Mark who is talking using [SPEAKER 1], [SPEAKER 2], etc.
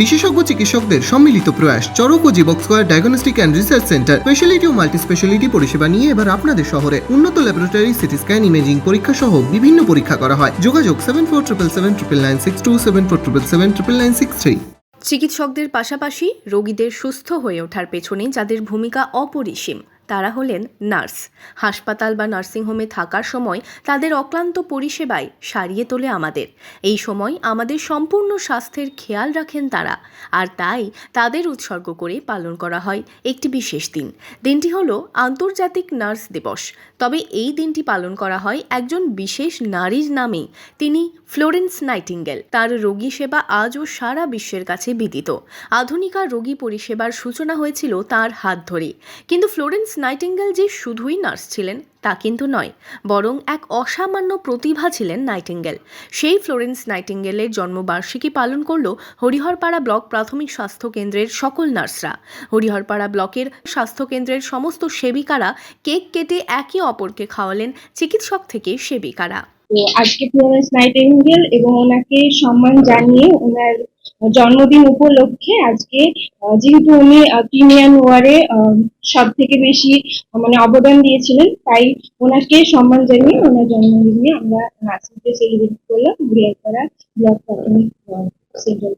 [SPEAKER 1] বিশেষজ্ঞ চিকিৎসকদের সম্মিলিত প্রয়াস, চরক ও Jibak square diagnostic and research centre, speciality O multi speciality পরিষেবা নিয়ে এবার আপনাদের শহরে উন্নত ল্যাবরেটরি সিটি স্ক্যান ইমেজিং পরীক্ষা সহ বিভিন্ন পরীক্ষা করা হয়। যোগাযোগ seven four triple seven triple nine six two seven four triple seven triple nine six three
[SPEAKER 2] চিকিৎসকদের পাশাপাশি রোগীদের সুস্থ হয়ে ওঠার পেছনে যাদের ভূমিকা অপরিসীম তারা হলেন নার্স। হাসপাতাল বা নার্সিংহোমে থাকার সময় তাদের অক্লান্ত পরিষেবায় সারিয়ে তোলে আমাদের। এই সময় আমাদের সম্পূর্ণ স্বাস্থ্যের খেয়াল রাখেন তারা। আর তাই তাদের উৎসর্গ করে পালন করা হয় একটি বিশেষ দিন। দিনটি হলো আন্তর্জাতিক নার্স দিবস। তবে এই দিনটি পালন করা হয় একজন বিশেষ নারীর নামে তিনি ফ্লোরেন্স নাইটিঙ্গেল। তার রোগী সেবা আজও সারা বিশ্বের কাছে বিদিত। আধুনিকা রোগী পরিষেবার সূচনা হয়েছিল তার হাত ধরে কিন্তু ফ্লোরেন্স নাইটিঙ্গেল যে শুধুই নার্স ছিলেন, তা কিন্তু নয়, বরং এক অসামান্য প্রতিভা ছিলেন নাইটিঙ্গেল। সেই ফ্লোরেন্স নাইটিঙ্গেলের জন্মবার্ষিকী পালন করল হরিহরপাড়া ব্লক প্রাথমিক স্বাস্থ্য কেন্দ্রের সকল নার্সরা। হরিহরপাড়া ব্লকের স্বাস্থ্য কেন্দ্রের সমস্ত সেবিকারা কেক কেটে একে অপরকে খাওয়ালেন চিকিৎসক থেকে সেবিকারা।
[SPEAKER 3] তো আজকে ফ্লোরেন্স নাইটিঙ্গেল এবং ওনাকে সম্মান জানিয়ে ওনার জন্মদিন উপলক্ষে আজকে যেহেতু উনি প্রিমিয়ান ওয়ারে সব থেকে বেশি মানে অবদান দিয়েছিলেন, তাই ওনাকে সম্মান জানিয়ে ওনার জন্মদিনে আমরা নার্সিংকে সেলিব্রেট করলাম করা ব্লক প্রাথমিক সেন্টার।